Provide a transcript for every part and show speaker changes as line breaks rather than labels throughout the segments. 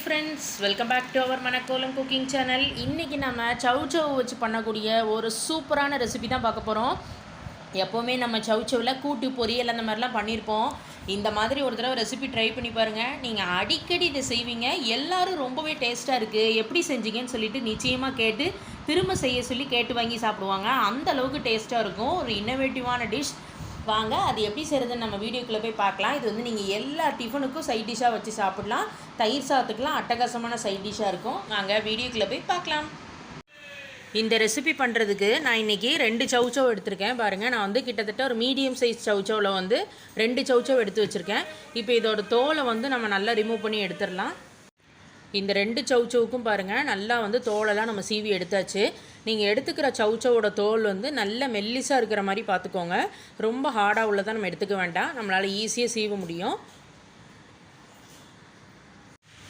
Friends welcome back to our Manakkolam cooking channel இன்றைக்கி நம்ம சவு சவு வச்சு பண்ணக்கூடிய ஒரு சூப்பரான ரெசிபி தான் பார்க்க போகிறோம் எப்போவுமே நம்ம சவு சவில் கூட்டு பொரியல் அந்த மாதிரிலாம் பண்ணியிருப்போம் இந்த மாதிரி ஒரு தடவை ரெசிபி ட்ரை பண்ணி பாருங்கள் நீங்கள் அடிக்கடி இதை செய்வீங்க. எல்லோரும் ரொம்பவே டேஸ்ட்டாக இருக்குது எப்படி செஞ்சீங்கன்னு சொல்லிட்டு நிச்சயமாக கேட்டு திரும்ப செய்ய சொல்லி கேட்டு வாங்கி சாப்பிடுவாங்க. அந்த அளவுக்கு டேஸ்ட்டாக இருக்கும். ஒரு இன்னோவேட்டிவான டிஷ் வாங்க அது எப்படி செய்கிறதுன்னு நம்ம வீடியோக்குள்ளே போய் பார்க்கலாம். இது வந்து நீங்கள் எல்லா டிஃபனுக்கும் சைட் டிஷ்ஷாக வச்சு சாப்பிட்லாம். தயிர் சாத்துக்கெலாம் அட்டகாசமான சைட் டிஷ்ஷாக இருக்கும். வாங்க வீடியோக்குள்ளே போய் பார்க்கலாம். இந்த ரெசிபி பண்ணுறதுக்கு நான் இன்றைக்கி ரெண்டு சவுச்சவ் எடுத்திருக்கேன். பாருங்கள் நான் வந்து கிட்டத்தட்ட ஒரு மீடியம் சைஸ் சவுச்சவில் வந்து ரெண்டு சவுச்சவ் எடுத்து வச்சுருக்கேன். இப்போ இதோட தோலை வந்து நம்ம நல்லா ரிமூவ் பண்ணி எடுத்துடலாம். இந்த ரெண்டு சவுச்சவுக்கும் பாருங்கள் நல்லா வந்து தோலெல்லாம் நம்ம சீவி எடுத்தாச்சு. நீங்கள் எடுத்துக்கிற சவுச்சவோட தோல் வந்து நல்ல மெல்லிஸாக இருக்கிற மாதிரி பார்த்துக்கோங்க ரொம்ப ஹார்டாக உள்ளதை நம்ம எடுத்துக்க வேண்டாம். நம்மளால் ஈஸியாக சீவ முடியும்.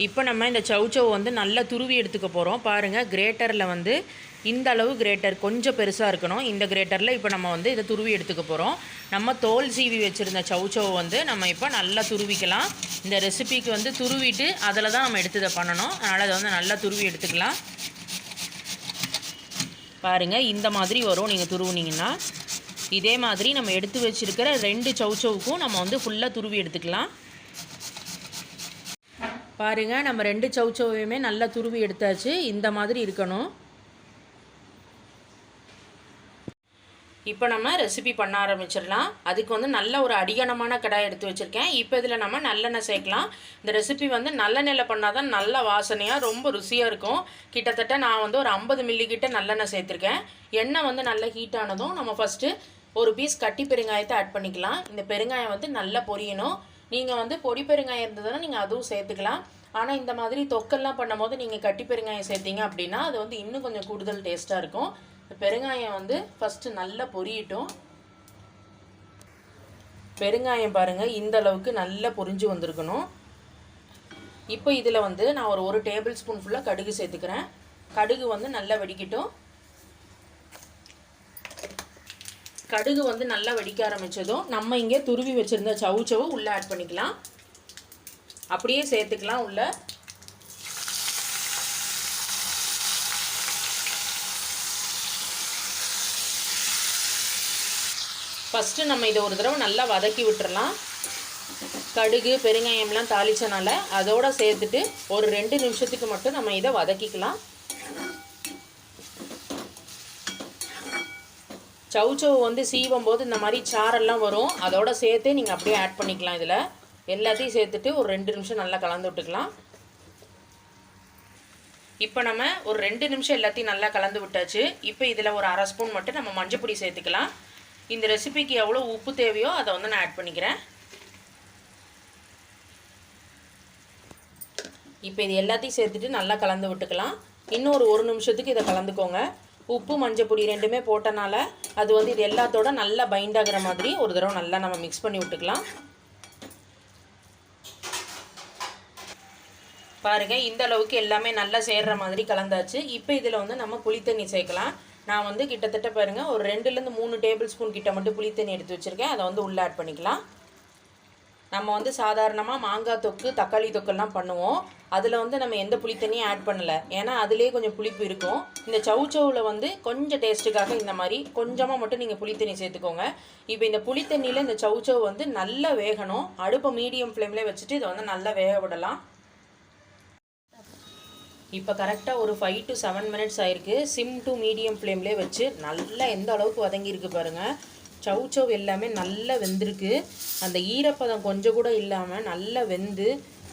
இப்போ நம்ம இந்த சவுச்சவ் வந்து நல்லா துருவி எடுத்துக்க போகிறோம் பாருங்கள் கிரேட்டரில் வந்து இந்த அளவு கிரேட்டர் கொஞ்சம் பெருசாக இருக்கணும். இந்த கிரேட்டரில் இப்போ நம்ம வந்து இதை துருவி எடுத்துக்க போகிறோம் நம்ம தோல் சீவி வச்சுருந்த சவுச்சவ் வந்து நம்ம இப்போ நல்லா துருவிக்கலாம். இந்த ரெசிபிக்கு வந்து துருவிட்டு அதில் தான் நம்ம எடுத்து இதை பண்ணணும். அதனால் அதை வந்து நல்லா துருவி எடுத்துக்கலாம். பாருங்கள் இந்த மாதிரி வரும். நீங்கள் துருவுனீங்கன்னா இதே மாதிரி நம்ம எடுத்து வச்சுருக்கிற ரெண்டு சவுச்சவுக்கும் நம்ம வந்து ஃபுல்லாக துருவி எடுத்துக்கலாம். பாருங்கள் நம்ம ரெண்டு சவுச்சவையுமே நல்லா துருவி எடுத்தாச்சு. இந்த மாதிரி இருக்கணும். இப்போ நம்ம ரெசிபி பண்ண ஆரம்பிச்சிடலாம். அதுக்கு வந்து நல்ல ஒரு அடிகனமான கடாய் எடுத்து வச்சுருக்கேன். இப்போ இதில் நம்ம நல்லெண்ணெய் சேர்க்கலாம். இந்த ரெசிபி வந்து நல்லெண்ணெயில் பண்ணால் தான் நல்ல வாசனையாக ரொம்ப ருசியாக இருக்கும். கிட்டத்தட்ட நான் வந்து ஒரு ஐம்பது மில்லி கிட்ட நல்லெண்ணெய் சேர்த்துருக்கேன். எண்ணெய் வந்து நல்லா ஹீட் ஆனதும் நம்ம ஃபஸ்ட்டு ஒரு பீஸ் கட்டி பெருங்காயத்தை ஆட் பண்ணிக்கலாம். இந்த பெருங்காயம் வந்து நல்லா பொரியணும். நீங்கள் வந்து பொடி பெருங்காயம் இருந்ததுன்னா நீங்கள் அதுவும் சேர்த்துக்கலாம். ஆனால் இந்த மாதிரி தொக்கெல்லாம் பண்ணும்போது நீங்கள் கட்டி பெருங்காயம் சேர்த்தீங்க அப்படின்னா அது வந்து இன்னும் கொஞ்சம் கூடுதல் டேஸ்ட்டாக இருக்கும். இந்த பெருங்காயம் வந்து ஃபஸ்ட்டு நல்லா பொரியட்டும். பெருங்காயம் பாருங்கள் இந்த அளவுக்கு நல்லா பொரிஞ்சு வந்திருக்கணும். இப்போ இதில் வந்து நான் ஒரு ஒரு டேபிள் ஸ்பூன் ஃபுல்லாக கடுகு சேர்த்துக்கிறேன். கடுகு வந்து நல்லா வெடிக்கட்டும். கடுகு வந்து நல்லா வெடிக்க ஆரம்பித்ததும் நம்ம இங்கே துருவி வச்சுருந்த சவு சவு உள்ளே ஆட் பண்ணிக்கலாம். அப்படியே சேர்த்துக்கலாம் உள்ள. ஃபஸ்ட்டு நம்ம இதை ஒரு தடவை நல்லா வதக்கி விட்டுறலாம். கடுகு பெருங்காயம்லாம் தாளித்தனால அதோடு சேர்த்துட்டு ஒரு ரெண்டு நிமிஷத்துக்கு மட்டும் நம்ம இதை வதக்கிக்கலாம். சவுச்சவு வந்து சீவும் போது இந்த மாதிரி சாரெல்லாம் வரும். அதோடு சேர்த்து நீங்கள் அப்படியே ஆட் பண்ணிக்கலாம் இதில். எல்லாத்தையும் சேர்த்துட்டு ஒரு ரெண்டு நிமிஷம் நல்லா கலந்து விட்டுக்கலாம். இப்போ நம்ம ஒரு ரெண்டு நிமிஷம் எல்லாத்தையும் நல்லா கலந்து விட்டாச்சு. இப்போ இதில் ஒரு அரை ஸ்பூன் மட்டும் நம்ம மஞ்சப்பொடி சேர்த்துக்கலாம். இந்த ரெசிபிக்கு எவ்வளோ உப்பு தேவையோ அதை வந்து நான் ஆட் பண்ணிக்கிறேன். இப்போ இது எல்லாத்தையும் சேர்த்துட்டு நல்லா கலந்து விட்டுக்கலாம். இன்னும் ஒரு ஒரு நிமிஷத்துக்கு இதை கலந்துக்கோங்க. உப்பு மஞ்சள் பொடி ரெண்டுமே போட்டனால அது வந்து இது எல்லாத்தோட நல்லா பைண்ட் ஆகிற மாதிரி ஒரு தடவை நல்லா நம்ம மிக்ஸ் பண்ணி விட்டுக்கலாம். பாருங்கள் இந்த அளவுக்கு எல்லாமே நல்லா சேர்கிற மாதிரி கலந்தாச்சு. இப்போ இதில் வந்து நம்ம புளித்தண்ணி சேர்க்கலாம். நான் வந்து கிட்டத்தட்ட பாருங்கள் ஒரு ரெண்டுலேருந்து மூணு டேபிள் ஸ்பூன் கிட்ட மட்டும் புளித்தண்ணி எடுத்து வச்சுருக்கேன். அதை வந்து உள்ளே ஆட் பண்ணிக்கலாம். நம்ம வந்து சாதாரணமாக மாங்காய் தொக்கு தக்காளி தொக்கெல்லாம் பண்ணுவோம். அதில் வந்து நம்ம எந்த புளித்தண்ணியும் ஆட் பண்ணலை. ஏன்னா அதிலே கொஞ்சம் புளிப்பு இருக்கும். இந்த சவுச்சவில் வந்து கொஞ்சம் டேஸ்ட்டுக்காக இந்த மாதிரி கொஞ்சமாக மட்டும் நீங்கள் புளித்தண்ணி சேர்த்துக்கோங்க. இப்போ இந்த புளித்தண்ணியில் இந்த சவுச்சவ் வந்து நல்லா வேகணும். அடுப்பை மீடியம் ஃப்ளேம்லேயே வச்சுட்டு இதை வந்து நல்லா வேக விடலாம். இப்போ கரெக்டாக ஒரு ஃபைவ் டு செவன் மினிட்ஸ் ஆயிருக்கு. சிம் டு மீடியம் ஃப்ளேம்லேயே வச்சு நல்லா எந்த அளவுக்கு வதங்கியிருக்கு பாருங்கள் சவு சவ் எல்லாமே நல்லா வெந்திருக்கு. அந்த ஈரப்பதம் கொஞ்சம் கூட இல்லாமல் நல்லா வெந்து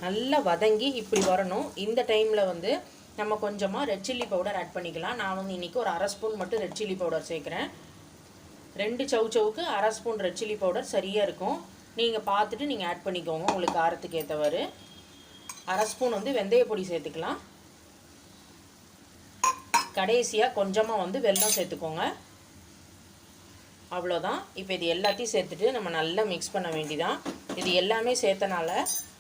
நல்லா வதங்கி இப்படி வரணும். இந்த டைமில் வந்து நம்ம கொஞ்சமாக ரெட் சில்லி பவுடர் ஆட் பண்ணிக்கலாம். நான் வந்து இன்றைக்கி ஒரு அரை ஸ்பூன் மட்டும் ரெட் சில்லி பவுடர் சேர்க்குறேன். ரெண்டு சவு சவுக்கு அரை ஸ்பூன் ரெட் சில்லி பவுடர் சரியாக இருக்கும். நீங்கள் பார்த்துட்டு நீங்கள் ஆட் பண்ணிக்கோங்க. உங்களுக்கு காரத்துக்கு ஏற்றவாறு அரை ஸ்பூன் வந்து வெந்தய பொடி சேர்த்துக்கலாம். கடைசியாக கொஞ்சமாக வந்து வெல்லம் சேர்த்துக்கோங்க. அவ்வளோதான் இப்போ இது எல்லாத்தையும் சேர்த்துட்டு நம்ம நல்லா மிக்ஸ் பண்ண வேண்டிதான். இது எல்லாமே சேர்த்தனால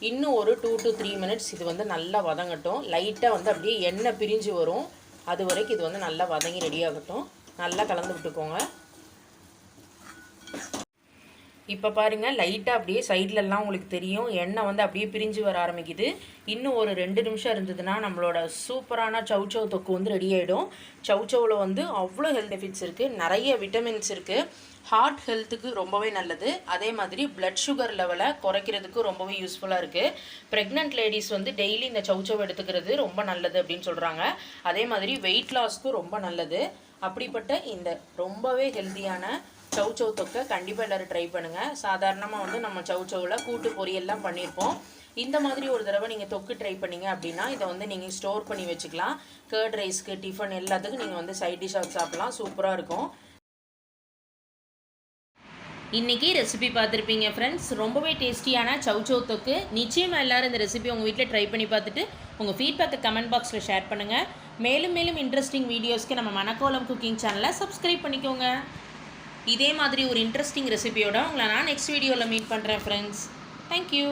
இன்னும் ஒரு டூ டு த்ரீ மினிட்ஸ் இது வந்து நல்லா வதங்கட்டும். லைட்டாக வந்து அப்படியே எண்ணெய் பிரிஞ்சு வரும். அது வரைக்கும் இது வந்து நல்லா வதங்கி ரெடி ஆகட்டும். நல்லா கலந்து விட்டுக்கோங்க. இப்போ பாருங்கள் லைட்டாக அப்படியே சைட்லலாம் உங்களுக்கு தெரியும். எண்ணெய் வந்து அப்படியே பிரிஞ்சு வர ஆரம்பிக்குது. இன்னும் ஒரு ரெண்டு நிமிஷம் இருந்ததுன்னா நம்மளோட சூப்பரான சவுச்சவ் தொக்கு வந்து ரெடி ஆகிடும் சவுச்சவில் வந்து அவ்வளோ ஹெல்த் பெனிஃபிட்ஸ் இருக்குது நிறைய விட்டமின்ஸ் இருக்குது ஹார்ட் ஹெல்த்துக்கு ரொம்பவே நல்லது. அதே மாதிரி பிளட் சுகர் லெவலை குறைக்கிறதுக்கு ரொம்பவே யூஸ்ஃபுல்லாக இருக்குது ப்ரெக்னென்ட் லேடிஸ் வந்து டெய்லி இந்த சவுச்சவ் எடுத்துக்கிறது ரொம்ப நல்லது அப்படின்னு சொல்கிறாங்க அதே மாதிரி வெயிட் லாஸ்க்கும் ரொம்ப நல்லது. அப்படிப்பட்ட இந்த ரொம்பவே ஹெல்த்தியான சவு தொக்கை கண்டிப்பாக எல்லோரும் ட்ரை பண்ணுங்கள் சாதாரணமாக வந்து நம்ம சவுச்சவில் கூட்டு பொரியல்லாம் பண்ணியிருப்போம் இந்த மாதிரி ஒரு தடவை நீங்கள் தொக்கு ட்ரை பண்ணிங்க அப்படின்னா இதை வந்து நீங்கள் ஸ்டோர் பண்ணி வச்சுக்கலாம். கேர்ட் ரைஸ்க்கு டிஃபன் எல்லாத்துக்கும் நீங்கள் வந்து சைட் டிஷ்ஷாக சாப்பிட்லாம். சூப்பராக இருக்கும். இன்றைக்கி ரெசிபி பார்த்துருப்பீங்க ஃப்ரெண்ட்ஸ் ரொம்பவே டேஸ்டியான சவுச்சவ் தொக்கு. நிச்சயமாக எல்லோரும் இந்த ரெசிபி உங்கள் வீட்டில் ட்ரை பண்ணி பார்த்துட்டு உங்கள் ஃபீட்பேக்கை கமெண்ட் பாக்ஸில் ஷேர் பண்ணுங்கள் மேலும் மேலும் இன்ட்ரெஸ்டிங் வீடியோஸ்க்கு நம்ம மணக்கோலம் குக்கிங் சேனலை சப்ஸ்கிரைப் பண்ணிக்கோங்க. இதே மாதிரி ஒரு இன்ட்ரெஸ்டிங் ரெசிபியோட உங்களை நான் நெக்ஸ்ட் வீடியோவில் மீட் பண்ணுறேன் ஃப்ரெண்ட்ஸ் தேங்க்யூ